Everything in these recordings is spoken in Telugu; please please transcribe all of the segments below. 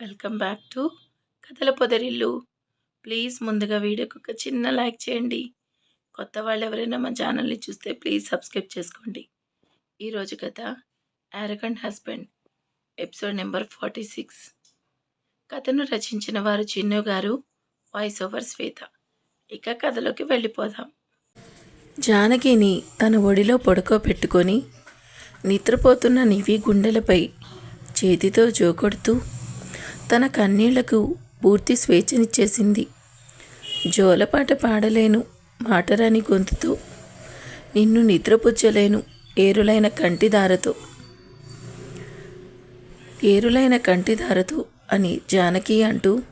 వెల్కమ్ బ్యాక్ టు కథల పొదరిల్లు. ప్లీజ్ ముందుగా వీడియోకి ఒక చిన్న లైక్ చేయండి. కొత్త వాళ్ళు ఎవరైనా మా ఛానల్ని చూస్తే ప్లీజ్ సబ్స్క్రైబ్ చేసుకోండి. ఈరోజు కథ arrogant husband episode number forty six. కథను రచించిన వారు చిన్ను గారు వాయిస్ ఓవర్ శ్వేత. ఇక కథలోకి వెళ్ళిపోదాం. జానకిని తన ఒడిలో పడుకోబెట్టుకొని నిద్రపోతున్న నివి గుండెలపై చేతితో జోకొడుతూ తన కన్నీళ్ళకు పూర్తి స్వేచ్ఛనిచ్చేసింది. జోలపాట పాడలేను మాటరాని గొంతుతో. నిన్ను నిద్రపుచ్చలేను ఏరులైన కంటిదారతో ఏరులైన కంటిదారతో అని జానకి అంటూ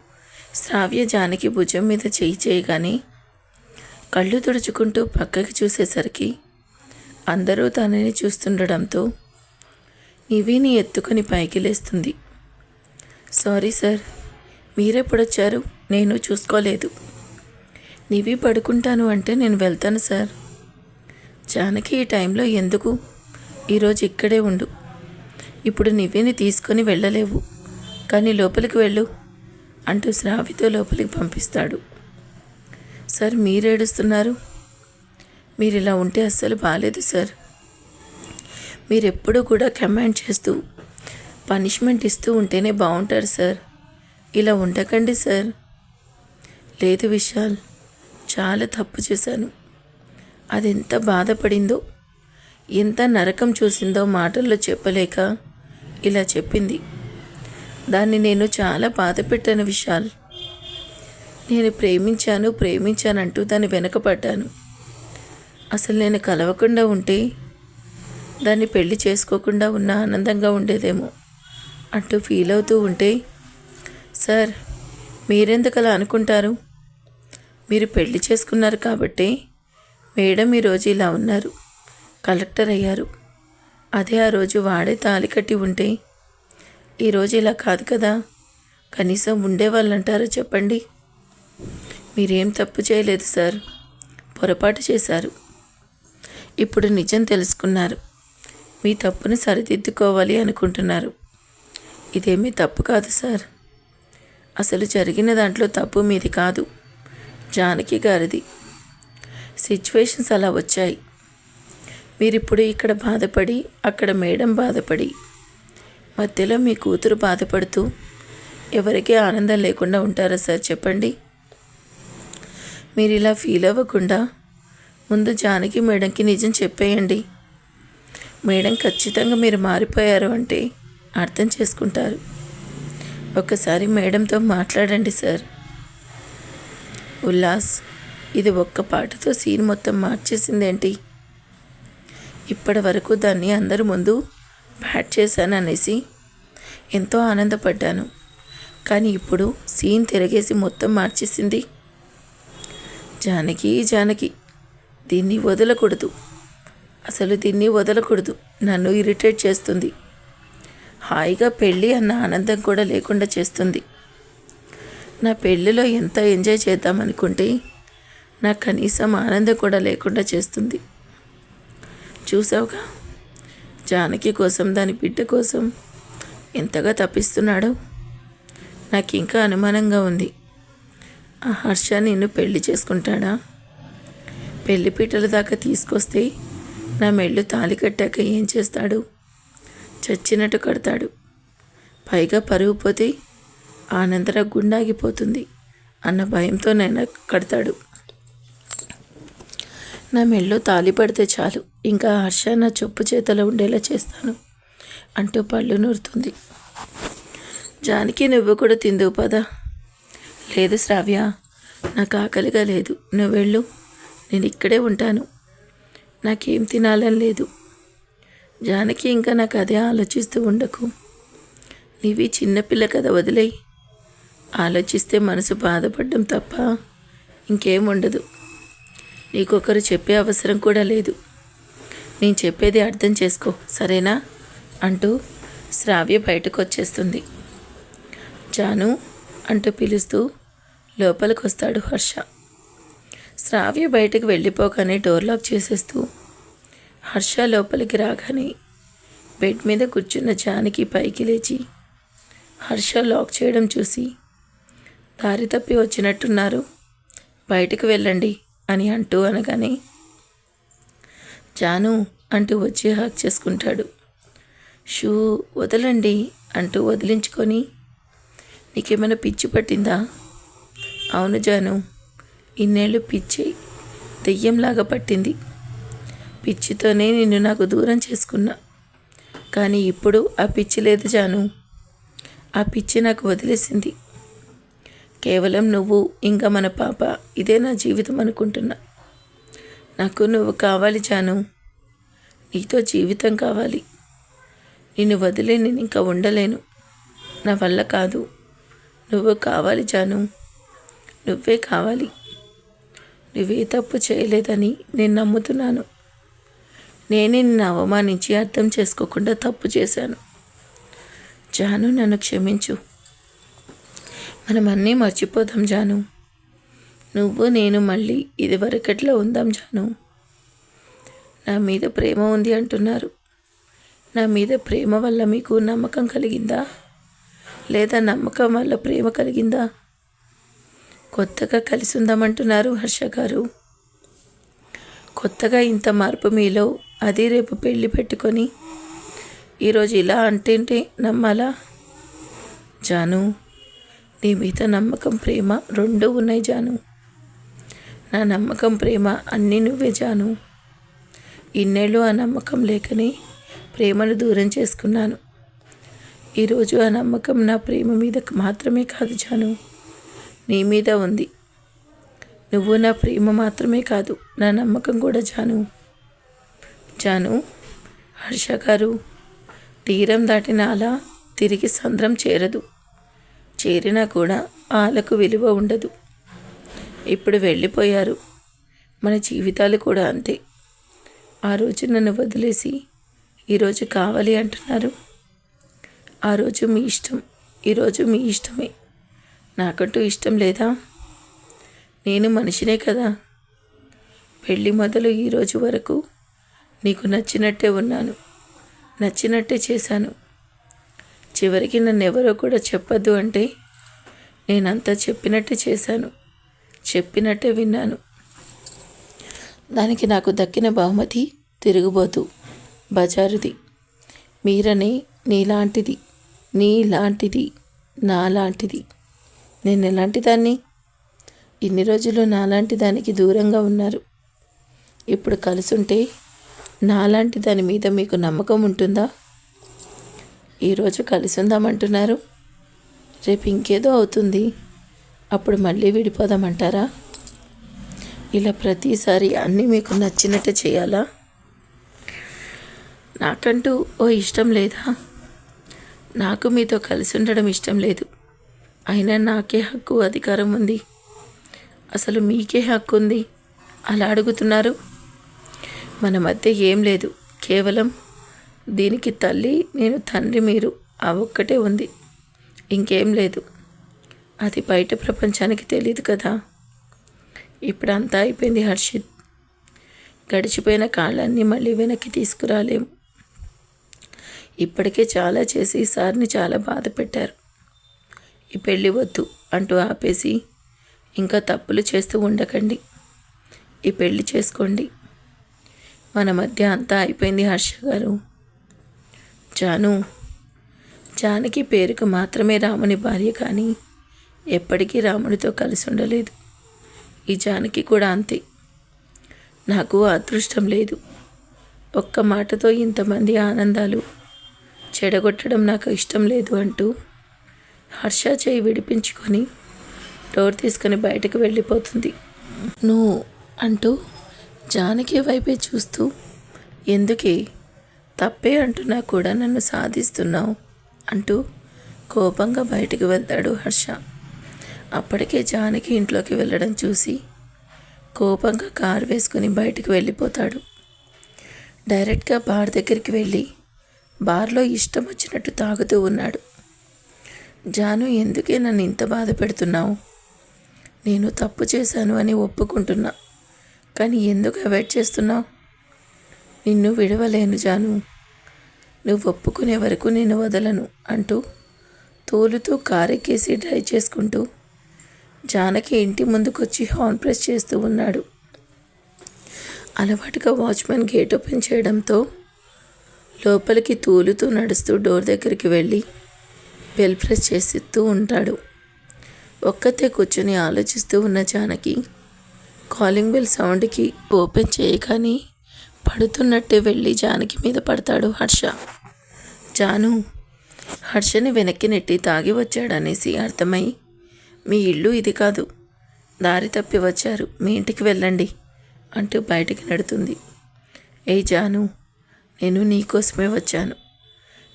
శ్రావ్య జానకి భుజం మీద చేయి చేయగానే కళ్ళు తుడుచుకుంటూ పక్కకి చూసేసరికి అందరూ తనని చూస్తుండడంతో నివిని ఎత్తుకొని పైకి లేస్తుంది. Sorry sir. మీరెప్పుడొచ్చారు నేను చూసుకోలేదు. నివి పడుకుంటాను అంటే నేను వెళ్తాను సార్. జానకి ఈ టైంలో ఎందుకు? ఈరోజు ఇక్కడే ఉండు. ఇప్పుడు నివిని తీసుకొని వెళ్ళలేవు. కానీ లోపలికి వెళ్ళు అంటూ శ్రావితో లోపలికి పంపిస్తాడు. సార్ మీరేడుస్తున్నారు? మీరు ఇలా ఉంటే అస్సలు బాగాలేదు సార్. మీరెప్పుడూ కూడా కమాండ్ చేస్తూ పనిష్మెంట్ ఇస్తూ ఉంటేనే బాగుంటారు సార్. ఇలా ఉండకండి సార్. లేదు విశాల్ చాలా తప్పు చేశాను. అది ఎంత బాధపడిందో ఎంత నరకం చూసిందో మాటల్లో చెప్పలేక ఇలా చెప్పింది. దాన్ని నేను చాలా బాధ పెట్టాను విశాల్. నేను ప్రేమించాను ప్రేమించానంటూ దాన్ని వెనకపడ్డాను అసలు నేను కలవకుండా ఉంటే దాన్ని పెళ్ళి చేసుకోకుండా ఉన్న ఆనందంగా ఉండేదేమో. అంటూ ఫీల్ అవుతూ ఉంటే సార్ మీరెందుకు అలా అనుకుంటారు? మీరు పెళ్ళి చేసుకున్నారు కాబట్టి మేడం ఈరోజు ఇలా ఉన్నారు కలెక్టర్ అయ్యారు. అదే ఆ రోజు వాడే తాలి కట్టి ఉంటే ఈరోజు ఇలా కాదు కదా కనీసం ఉండేవాళ్ళు అంటారో చెప్పండి. మీరేం తప్పు చేయలేదు సార్ పొరపాటు చేశారు. ఇప్పుడు నిజం తెలుసుకున్నారు. మీ తప్పును సరిదిద్దుకోవాలి అనుకుంటున్నారు. ఇదేమీ తప్పు కాదు సార్. అసలు జరిగిన దాంట్లో తప్పు మీది కాదు. జానకి గారిది. సిచ్యువేషన్స్ అలా వచ్చాయి. మీరిప్పుడు ఇక్కడ బాధపడి అక్కడ మేడం బాధపడి మధ్యలో మీ కూతురు బాధపడుతూ ఎవరికీ ఆనందం లేకుండా ఉంటారా సార్ చెప్పండి? మీరు ఇలా ఫీల్ అవ్వకుండా ముందు జానకి మేడంకి నిజం చెప్పేయండి. మేడం ఖచ్చితంగా మీరు మారిపోయారు అంటే అర్థం చేసుకుంటారు. ఒకసారి మేడంతో మాట్లాడండి సార్. ఉల్లాస్ ఇది ఒక్క పాటతో సీన్ మొత్తం మార్చేసిందేంటి? ఇప్పటి వరకు దాన్ని అందరి ముందు బ్యాట్ చేశాను అనేసి ఎంతో ఆనందపడ్డాను. కానీ ఇప్పుడు సీన్ తిరగేసి మొత్తం మార్చేసింది. జానకి జానకి దీన్ని వదలకూడదు. అసలు దీన్ని వదలకూడదు. నన్ను ఇరిటేట్ చేస్తుంది. హాయిగా పెళ్ళి అన్న ఆనందం కూడా లేకుండా చేస్తుంది. నా పెళ్ళిలో ఎంత ఎంజాయ్ చేద్దామనుకుంటే నాకు కనీసం ఆనందం కూడా లేకుండా చేస్తుంది. చూసావుగా? జానకి కోసం దాని బిడ్డ కోసం ఎంతగా తప్పిస్తున్నాడో. నాకు ఇంకా అనుమానంగా ఉంది. ఆ హర్ష నిన్ను పెళ్ళి చేసుకుంటాడా? పెళ్ళి పీటల దాకా తీసుకొస్తే నా మెళ్ళు తాలి కట్టాక ఏం చేస్తాడు? చచ్చినట్టు కడతాడు. పైగా పరుగు పోతే ఆనందర గుండాగిపోతుంది అన్న భయంతో నేను కడతాడు. నా మెళ్ళో తాలి పడితే చాలు. ఇంకా హర్ష నా చెప్పు చేతలో ఉండేలా చేస్తాను అంటూ పళ్ళు నూరుతుంది. జానికి నువ్వు కూడా తిందువు పదా? లేదు శ్రావ్య నాకు ఆకలిగా లేదు. నువ్వు వెళ్ళు. నేను ఇక్కడే ఉంటాను. నాకేం తినాలని లేదు. జానకి ఇంకా నాకు అదే ఆలోచిస్తూ ఉండకు. నీవి చిన్నపిల్ల కదా వదిలేయి. ఆలోచిస్తే మనసు బాధపడడం తప్ప ఇంకేం ఉండదు. నీకొకరు చెప్పే అవసరం కూడా లేదు. నేను చెప్పేది అర్థం చేసుకో సరేనా? అంటూ శ్రావ్య బయటకు వచ్చేస్తుంది జాను అంటూ పిలుస్తూ లోపలికి వస్తాడు హర్ష. శ్రావ్య బయటకు వెళ్ళిపోగానే డోర్ లాక్ చేసేస్తూ హర్ష లోపలికి రాగానే బెడ్ మీద కూర్చున్న జానకి పైకి లేచి హర్ష లాక్ చేయడం చూసి దారి తప్పి వచ్చినట్టున్నారు. బయటకు వెళ్ళండి అని అంటూ అనగానే జాను అంటూ వచ్చి హాక్ చేసుకుంటాడు. షూ వదలండి అంటూ వదిలించుకొని నీకేమైనా పిచ్చి పట్టిందా? అవును జాను ఇన్నేళ్ళు పిచ్చి దెయ్యంలాగా పట్టింది. పిచ్చితోనే నిన్ను నాకు దూరం చేసుకున్నా. కానీ ఇప్పుడు ఆ పిచ్చి లేదు జాను. ఆ పిచ్చి నాకు వదిలేసింది. కేవలం నువ్వు ఇంకా మన పాప ఇదే నా జీవితం అనుకుంటున్నా. నాకు నువ్వు కావాలి జాను. నీతో జీవితం కావాలి. నిన్ను వదిలే నేను ఇంకా ఉండలేను. నా వల్ల కాదు. నువ్వు కావాలి జాను. నువ్వే కావాలి. నువ్వే తప్పు చేయలేదని నేను నమ్ముతున్నాను. నేనే నిన్ను అవమానించి అర్థం చేసుకోకుండా తప్పు చేశాను. జాను నన్ను క్షమించు. మనం అన్నీ మర్చిపోదాం జాను. నువ్వు నేను మళ్ళీ ఇదివరకట్లో ఉందాం జాను. నా మీద ప్రేమ ఉంది అంటున్నారు. నా మీద ప్రేమ వల్ల మీకు నమ్మకం కలిగిందా? లేదా నమ్మకం వల్ల ప్రేమ కలిగిందా? కొత్తగా కలిసి ఉందామంటున్నారు హర్ష గారు. కొత్తగా ఇంత మార్పు మీలో అది రేపు పెళ్ళి పెట్టుకొని ఈరోజు ఇలా అంటేంటే నమ్మాలా? జాను నీ మీద నమ్మకం ప్రేమ రెండూ ఉన్నాయి జాను. నా నమ్మకం ప్రేమ అన్నీ నువ్వే జాను. ఇన్నేళ్ళు ఆ నమ్మకం లేకనే ప్రేమను దూరం చేసుకున్నాను. ఈరోజు ఆ నమ్మకం నా ప్రేమ మీద మాత్రమే కాదు జాను. నీ మీద ఉంది. నువ్వు నా ప్రేమ మాత్రమే కాదు నా నమ్మకం కూడా జాను. జాను హర్ష గారు తీరం దాటిన అలా తిరిగి సంద్రం చేరదు. చేరినా కూడా ఆలకు విలువ ఉండదు. ఇప్పుడు వెళ్ళిపోయారు. మన జీవితాలు కూడా అంతే. ఆ రోజు నన్ను వదిలేసి ఈరోజు కావాలి అంటున్నారు. ఆ రోజు మీ ఇష్టం ఈరోజు మీ ఇష్టమే. నాకంటూ ఇష్టం లేదా? నేను మనిషినే కదా. పెళ్ళి మొదలు ఈరోజు వరకు నీకు నచ్చినట్టే ఉన్నాను. నచ్చినట్టే చేశాను. చివరికి నన్ను ఎవరో కూడా చెప్పద్దు అంటే నేనంతా చెప్పినట్టే చేశాను. చెప్పినట్టే విన్నాను. దానికి నాకు దక్కిన బహుమతి తిరుగుబోతు బజారుది. మీరనే నీలాంటిది నీలాంటిది నాలాంటిది. నేను ఎలాంటి దాన్ని ఇన్ని రోజులు నాలాంటి దానికి దూరంగా ఉన్నారు. ఇప్పుడు కలుసుంటే నాలాంటి దాని మీద మీకు నమ్మకం ఉంటుందా? ఈరోజు కలిసి ఉందామంటున్నారు రేపు ఇంకేదో అవుతుంది. అప్పుడు మళ్ళీ విడిపోదామంటారా? ఇలా ప్రతిసారి అన్నీ మీకు నచ్చినట్టు చేయాలా? నాకంటూ ఓ ఇష్టం లేదా? నాకు మీతో కలిసి ఉండడం ఇష్టం లేదు. అయినా నాకే హక్కు అధికారం ఉంది. అసలు మీకే హక్కు ఉంది అలా అడుగుతున్నారు. మన మధ్య ఏం లేదు. కేవలం దీనికి తల్లి నేను తండ్రి మీరు ఆ ఒక్కటే ఉంది. ఇంకేం లేదు. అది బయట ప్రపంచానికి తెలియదు కదా. ఇప్పుడు అంతా అయిపోయింది హర్షిత్. గడిచిపోయిన కాళ్ళన్నీ మళ్ళీ వెనక్కి తీసుకురాలేము. ఇప్పటికే చాలా చేసి సార్ని చాలా బాధ పెట్టారు. ఈ పెళ్ళి వద్దు అంటూ ఆపేసి ఇంకా తప్పులు చేస్తూ ఉండకండి. ఈ పెళ్ళి చేసుకోండి. మన మధ్య అంతా అయిపోయింది హర్ష గారు. జాను జానకి పేరుకు మాత్రమే రాముని భార్య కానీ ఎప్పటికీ రాముడితో కలిసి ఉండలేదు. ఈ జానకి కూడా అంతే. నాకు అదృష్టం లేదు. ఒక్క మాటతో ఇంతమంది ఆనందాలు చెడగొట్టడం నాకు ఇష్టం లేదు అంటూ హర్ష చేయి విడిపించుకొని డోర్ తీసుకొని బయటకు వెళ్ళిపోతుంది. నువ్వు అంటూ జానకి వైపే చూస్తూ ఎందుకే? తప్పే అంటున్నా కూడా నన్ను సాధిస్తున్నావు అంటూ కోపంగా బయటికి వెళ్తాడు హర్ష. అప్పటికే జానకి ఇంట్లోకి వెళ్ళడం చూసి కోపంగా కారు వేసుకుని బయటకు వెళ్ళిపోతాడు. డైరెక్ట్గా బార్ దగ్గరికి వెళ్ళి బార్లో ఇష్టం వచ్చినట్టు తాగుతూ ఉన్నాడు. జాను ఎందుకే నన్ను ఇంత బాధ పెడుతున్నావు? నేను తప్పు చేశాను అని ఒప్పుకుంటున్నా. కానీ ఎందుకు అవాయిడ్ చేస్తున్నావు? నిన్ను విడవలేను జాను. నువ్వు ఒప్పుకునే వరకు నేను వదలను అంటూ తోలుతో కారెక్కేసి డ్రైవ్ చేసుకుంటూ జానకి ఇంటి ముందుకొచ్చి హార్న్ ప్రెస్ చేస్తూ ఉన్నాడు. అలవాటుగా వాచ్మెన్ గేట్ ఓపెన్ చేయడంతో లోపలికి తూలుతూ నడుస్తూ డోర్ దగ్గరికి వెళ్ళి బెల్ ప్రెస్ చేస్తూ ఉంటాడు. ఒక్కతే కూర్చొని ఆలోచిస్తూ ఉన్న జానకి కాలింగ్ బెల్ సౌండ్కి ఓపెన్ చేయగానే పడుతున్నట్టే వెళ్ళి జానకి మీద పడతాడు హర్ష. జాను హర్షని వెనక్కి నెట్టి తాగి వచ్చాడనేసి అర్థమై మీ ఇల్లు ఇది కాదు దారి తప్పి వచ్చారు మీ ఇంటికి వెళ్ళండి అంటూ బయటికి నడుతుంది. ఏ జాను నేను నీకోసమే వచ్చాను.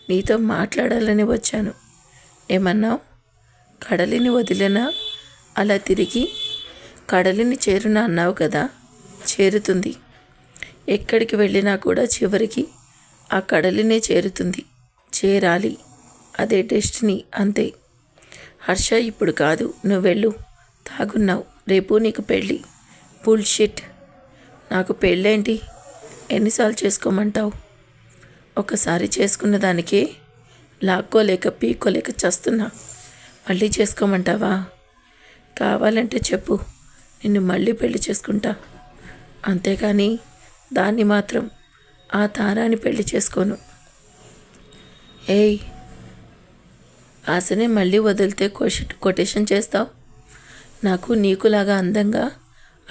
నీతో మాట్లాడాలని వచ్చాను. ఏమన్నావు? కడలిని వదిలినా? అలా తిరిగి కడలిని చేరున అన్నావు కదా? చేరుతుంది. ఎక్కడికి వెళ్ళినా కూడా చివరికి ఆ కడలినే చేరుతుంది. చేరాలి. అదే డెస్టినీ అంతే. హర్ష ఇప్పుడు కాదు. నువ్వు వెళ్ళు. తాగున్నావు. రేపు నీకు పెళ్ళి. షిట్ నాకు పెళ్ళేంటి? ఎన్నిసార్లు చేసుకోమంటావు? ఒకసారి చేసుకున్న దానికే లాక్కోలేక పీక్కోలేక చస్తున్నా. మళ్ళీ చేసుకోమంటావా? కావాలంటే చెప్పు. నిన్ను మళ్ళీ పెళ్ళి చేసుకుంటా. అంతేకాని దాన్ని మాత్రం ఆ తారాన్ని పెళ్ళి చేసుకోను. ఏయ్ ఆశనే మళ్ళీ వదిలితే కొటేషన్ చేస్తావు? నాకు నీకులాగా అందంగా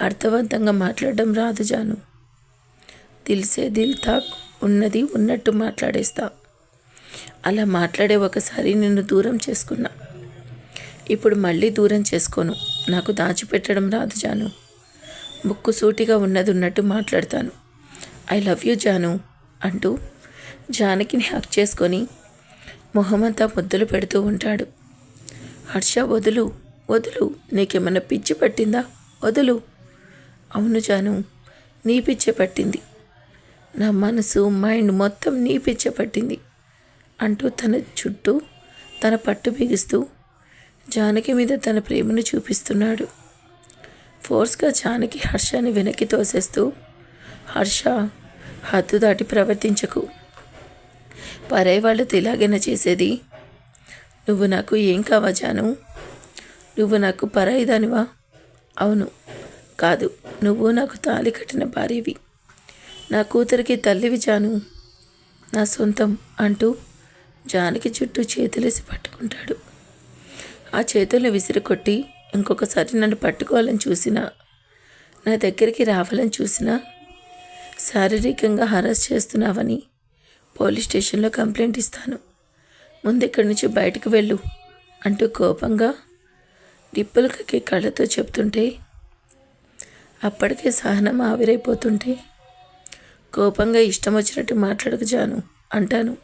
అర్థవంతంగా మాట్లాడడం రాదు జాను. దిల్సే దిల్ తాక్ ఉన్నది ఉన్నట్టు మాట్లాడేస్తా. అలా మాట్లాడే ఒకసారి నిన్ను దూరం చేసుకున్నా. ఇప్పుడు మళ్ళీ దూరం చేసుకోను. నాకు దాచిపెట్టడం రాదు జాను. ముక్కు సూటిగా ఉన్నది ఉన్నట్టు మాట్లాడతాను. ఐ లవ్ యూ జాను అంటూ జానకిని హక్ చేసుకొని మొహమంతా ముద్దులు పెడుతూ ఉంటాడు. హర్ష వదులు వదులు నీకేమైనా పిచ్చి పట్టిందా? వదులు. అవును జాను నీ పిచ్చే పట్టింది. నా మనసు మైండ్ మొత్తం నీ పిచ్చే పట్టింది అంటూ తన చుట్టూ తన పట్టు బిగిస్తూ జానకి మీద తన ప్రేమను చూపిస్తున్నాడు. ఫోర్స్గా జానకి హర్షాన్ని వెనక్కి తోసేస్తూ హర్ష హద్దు దాటి ప్రవర్తించకు. పరే వాళ్ళతో ఇలాగైనా చేసేది? నువ్వు నాకు ఏం కావచ్చాను నువ్వు నాకు పరాయిదానివా అవును. కాదు. నువ్వు నాకు తాలి కట్టిన భార్యవి. నా కూతురికి తల్లివి జాను. నా సొంతం అంటూ జానకి చుట్టూ చేతులేసి పట్టుకుంటాడు. ఆ చేతులు విసిరికొట్టి ఇంకొకసారి నన్ను పట్టుకోవాలని చూసినా నా దగ్గరికి రావాలని చూసినా శారీరకంగా హరాస్ చేస్తున్నావని పోలీస్ స్టేషన్లో కంప్లైంట్ ఇస్తాను. ముందు ఇక్కడి నుంచి బయటకు వెళ్ళు అంటూ కోపంగా డిప్పులకి కళ్ళతో చెప్తుంటే అప్పటికే సహనం ఆవిరైపోతుంటే కోపంగా ఇష్టం వచ్చినట్టు మాట్లాడక జాను అంటాను.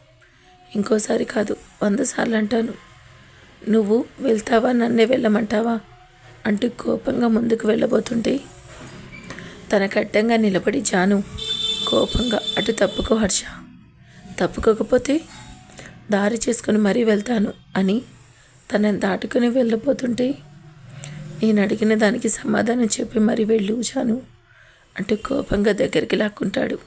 ఇంకోసారి కాదు వంద సార్లు అంటాను. నువ్వు వెళ్తావా? నన్నే వెళ్ళమంటావా? అంటూ కోపంగా ముందుకు వెళ్ళబోతుంటే తన కట్టంగా నిలబడి జాను కోపంగా అటు తప్పుకో హర్ష. తప్పుకోకపోతే దారి చేసుకుని మరీ వెళ్తాను అని తనని దాటుకుని వెళ్ళబోతుంటే నేను అడిగిన దానికి సమాధానం చెప్పి మరీ వెళ్ళు జాను అంటూ కోపంగా దగ్గరికి లాక్కుంటాడు.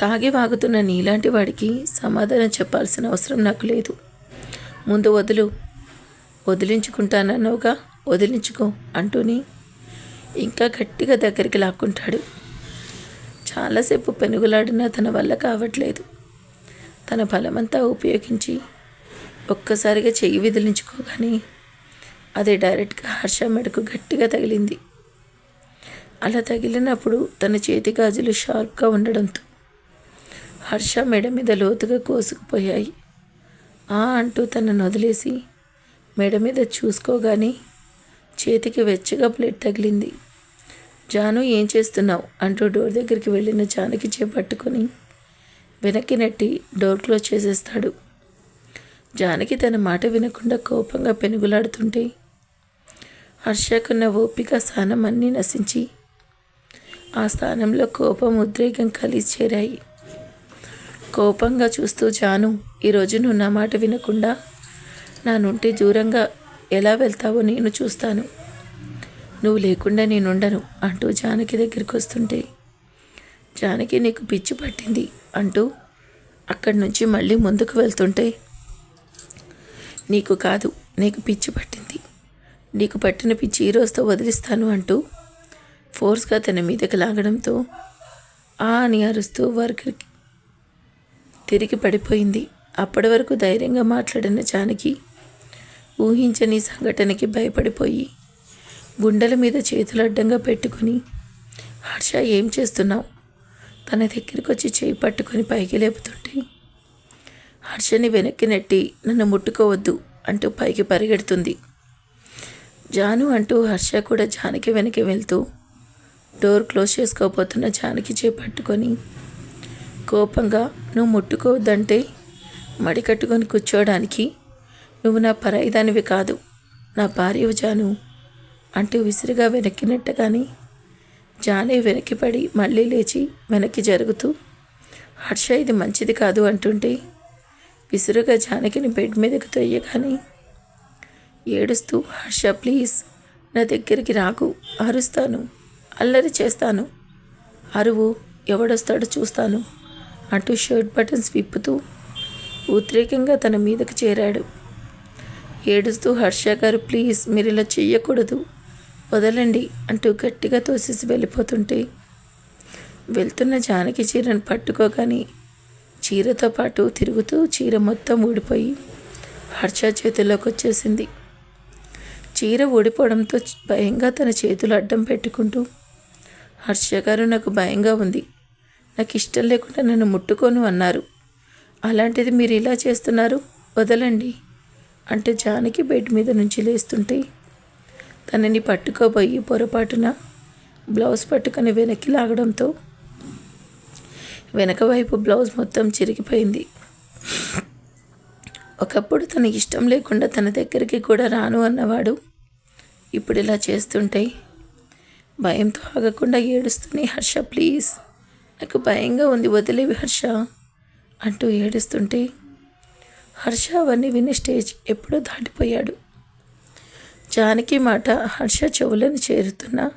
తాగి వాగుతున్న నీలాంటి వాడికి సమాధానం చెప్పాల్సిన అవసరం నాకు లేదు. ముందు వదులు. వదిలించుకుంటానన్నావుగా? వదిలించుకో అంటూని ఇంకా గట్టిగా దగ్గరికి లాక్కుంటాడు. చాలాసేపు పెనుగులాడినా తన వల్ల కావట్లేదు. తన బలమంతా ఉపయోగించి ఒక్కసారిగా చెయ్యి విదిలించుకోగానే అది డైరెక్ట్గా హర్ష మెడకు గట్టిగా తగిలింది. అలా తగిలినప్పుడు తన చేతి గాజులు షార్ప్గా ఉండడంతో హర్ష మెడ మీద లోతుగా కోసుకుపోయాయి. ఆ అంటూ తనను వదిలేసి మెడ మీద చూసుకోగానే చేతికి వెచ్చగా ప్లేట్ తగిలింది. జాను ఏం చేస్తున్నావు? అంటూ డోర్ దగ్గరికి వెళ్ళిన జానకి చేపట్టుకొని వెనక్కి నెట్టి డోర్ క్లోజ్ చేసేస్తాడు. జానకి తన మాట వినకుండా కోపంగా పెనుగులాడుతుంటే హర్షకున్న ఓపిక స్థానం అన్నీ నశించి ఆ స్థానంలో కోపం ఉద్రేకం కలిసి చేరాయి. కోపంగా చూస్తూ జాను ఈరోజు నువ్వు నా మాట వినకుండా నా నుండి దూరంగా ఎలా వెళ్తావో నేను చూస్తాను. నువ్వు లేకుండా నేనుండను అంటూ జానకి దగ్గరికి వస్తుంటే జానకి నీకు పిచ్చి పట్టింది అంటూ అక్కడి నుంచి మళ్ళీ ముందుకు వెళ్తుంటే నీకు కాదు నీకు పిచ్చి పట్టింది. నీకు పట్టిన పిచ్చి ఈ రోజుతో వదిలిస్తాను అంటూ ఫోర్స్గా తన మీదకి లాగడంతో ఆ అని అరుస్తూ వర్కర్కి తిరిగి పడిపోయింది. అప్పటి వరకు ధైర్యంగా మాట్లాడిన జానకి ఊహించని సంఘటనకి భయపడిపోయి గుండెల మీద చేతులు అడ్డంగా పెట్టుకుని హర్ష ఏం చేస్తున్నావు? తన దగ్గరికి వచ్చి చేయి పట్టుకొని పైకి లేపుతుంటే హర్షని వెనక్కి నెట్టి నన్ను ముట్టుకోవద్దు అంటూ పైకి పరిగెడుతుంది. జాను అంటూ హర్ష కూడా జానకి వెనక్కి వెళ్తూ డోర్ క్లోజ్ చేసుకోబోతున్న జానకి చేపట్టుకొని కోపంగా నువ్వు ముట్టుకోవద్దంటే మడి కట్టుకొని కూర్చోవడానికి నువ్వు నా పరాయిదానివి కాదు నా భార్యవు జాను అంటూ విసిరిగా వెనక్కినట్టుగాని జానే వెనక్కి పడి మళ్ళీ లేచి వెనక్కి జరుగుతూ హర్ష ఇది మంచిది కాదు అంటుంటే విసురుగా జానకిని బెడ్ మీదకి తొయ్యగాని ఏడుస్తూ హర్ష ప్లీజ్ నా దగ్గరికి రాకు అరుస్తాను అల్లరి చేస్తాను అరువు ఎవడొస్తాడో చూస్తాను అటు షర్ట్ బటన్స్ విప్పుతూ ఉద్రేకంగా తన మీదకు చేరాడు. ఏడుస్తూ హర్ష గారు ప్లీజ్ మీరు ఇలా చెయ్యకూడదు. వదలండి అంటూ గట్టిగా తోసేసి వెళ్ళిపోతుంటే వెళ్తున్న జానకి చీరను పట్టుకోగానే చీరతో పాటు తిరుగుతూ చీర మొత్తం ఊడిపోయి హర్ష చేతుల్లోకి వచ్చేసింది. చీర ఊడిపోవడంతో భయంగా తన చేతులు అడ్డం పెట్టుకుంటూ హర్ష గారు నాకు భయంగా ఉంది. నాకు ఇష్టం లేకుండా నన్ను ముట్టుకోను అన్నారు. అలాంటిది మీరు ఇలా చేస్తున్నారు? వదలండి. అంటే జానకి బెడ్ మీద నుంచి లేస్తుంటే తనని పట్టుకోబోయి పొరపాటున బ్లౌజ్ పట్టుకొని వెనక్కి లాగడంతో వెనక వైపు బ్లౌజ్ మొత్తం చిరిగిపోయింది. ఒకప్పుడు తన ఇష్టం లేకుండా తన దగ్గరికి కూడా రాను అన్నవాడు ఇప్పుడు ఇలా చేస్తుంటే భయంతో ఆగకుండా ఏడుస్తూనే హర్ష ప్లీజ్. నాకు భయంగా ఉంది వదిలేవి హర్ష అంటూ ఏడుస్తుంటే హర్ష అవన్నీ విని స్టేజ్ ఎప్పుడో దాటిపోయాడు. జానకి మాట హర్ష చెవులను చేరుతున్నా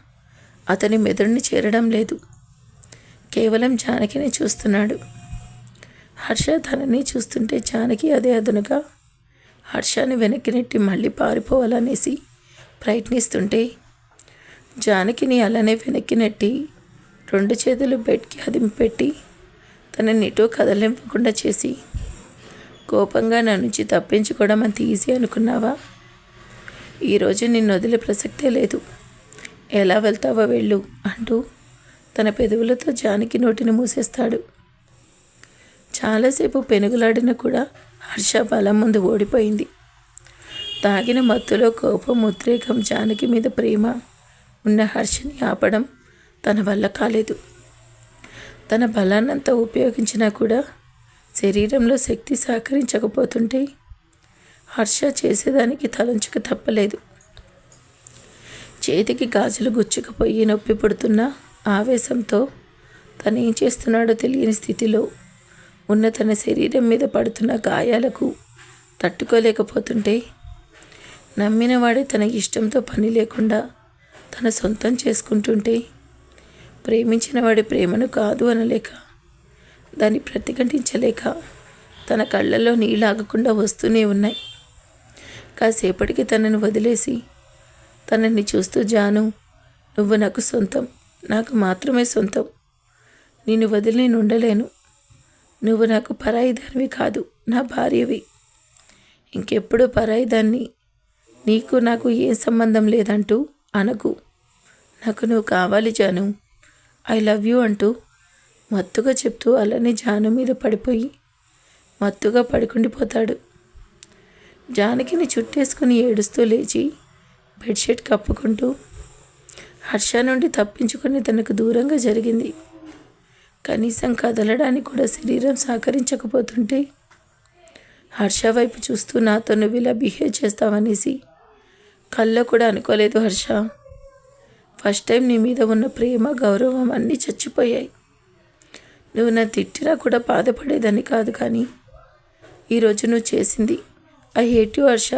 అతని మెదడుని చేరడం లేదు. కేవలం జానకిని చూస్తున్నాడు. హర్ష తనని చూస్తుంటే జానకి అదే అదునుగా హర్షాన్ని వెనక్కి నెట్టి మళ్ళీ పారిపోవాలనేసి ప్రయత్నిస్తుంటే జానకిని అలానే వెనక్కి నెట్టి రెండు చేతులు బెడ్కి అదిమి పెట్టి తనని ఎటో కదలింపకుండా చేసి కోపంగా నా నుంచి తప్పించుకోవడం అంత ఈజీ అనుకున్నావా? ఈరోజు నిన్ను వదిలే ప్రసక్తే లేదు. ఎలా వెళ్తావో వెళ్ళు అంటూ తన పెదవులతో జానకి నోటిని మూసేస్తాడు. చాలాసేపు పెనుగులాడిన కూడా హర్ష బలం ముందు ఓడిపోయింది. తాగిన మత్తులో కోపం ఉద్రేకం జానకి మీద ప్రేమ ఉన్న హర్షని ఆపడం తన వల్ల కాలేదు. తన బలాన్నంతా ఉపయోగించినా కూడా శరీరంలో శక్తి సహకరించకపోతుంటే హర్ష చేసేదానికి తలంచుకు తప్పలేదు. చేతికి గాజులు గుచ్చుకుపోయి నొప్పి పుడుతున్న ఆవేశంతో తను ఏం చేస్తున్నాడో తెలియని స్థితిలో ఉన్న తన శరీరం మీద పడుతున్న గాయాలకు తట్టుకోలేకపోతుంటే నమ్మినవాడే తన ఇష్టంతో పని లేకుండా తన సొంతం చేసుకుంటుంటే ప్రేమించిన వాడి ప్రేమను కాదు అనలేక దాన్ని ప్రతిఘటించలేక తన కళ్ళల్లో నీళ్ళాగకుండా వస్తూనే ఉన్నాయి. కాసేపటికి తనను వదిలేసి తనని చూస్తూ జాను నువ్వు నాకు సొంతం నాకు మాత్రమే సొంతం. నేను వదిలి నేను ఉండలేను. నువ్వు నాకు పరాయిదానివి కాదు నా భార్యవి. ఇంకెప్పుడు పరాయిదాన్ని నీకు నాకు ఏ సంబంధం లేదంటూ అనకు. నాకు నువ్వు కావాలి జాను. ఐ లవ్ యూ అంటూ మత్తుగా చెప్తూ అలానే జాను మీద పడిపోయి మత్తుగా పడుకుండిపోతాడు. జానకిని చుట్టేసుకుని ఏడుస్తూ లేచి బెడ్షీట్ కప్పుకుంటూ హర్ష నుండి తప్పించుకుని తనకు దూరంగా జరిగింది. కనీసం కదలడానికి కూడా శరీరం సహకరించకపోతుంటే హర్ష వైపు చూస్తూ నాతో నువ్వు ఇలా బిహేవ్ చేస్తావనేసి కళ్ళ కూడా అనుకోలేదు హర్ష. ఫస్ట్ టైం నీ మీద ఉన్న ప్రేమ గౌరవం అన్నీ చచ్చిపోయాయి. నువ్వు నా తిట్టినా కూడా బాధపడేదని కాదు కానీ ఈరోజు నువ్వు చేసింది I hate you Harsha.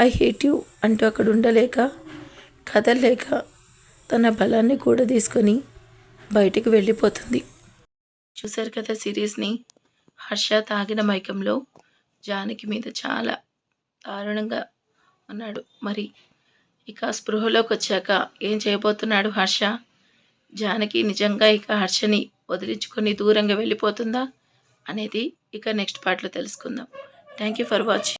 I hate you అంటూ అక్కడ ఉండలేక కదలలేక తన బలాన్ని కూడా తీసుకొని బయటికి వెళ్ళిపోతుంది. చూశారు కదా సిరీస్ని? హర్ష తాగిన మైకంలో జానకి మీద చాలా దారుణంగా ఉన్నాడు మరి ఇక స్పృహలోకి వచ్చాక ఏం చేయబోతున్నాడు హర్ష? జానకి నిజంగా ఇక హర్షని వదిలించుకొని దూరంగా వెళ్ళిపోతుందా? అనేది ఇక నెక్స్ట్ పార్ట్లో తెలుసుకుందాం. Thank you for watching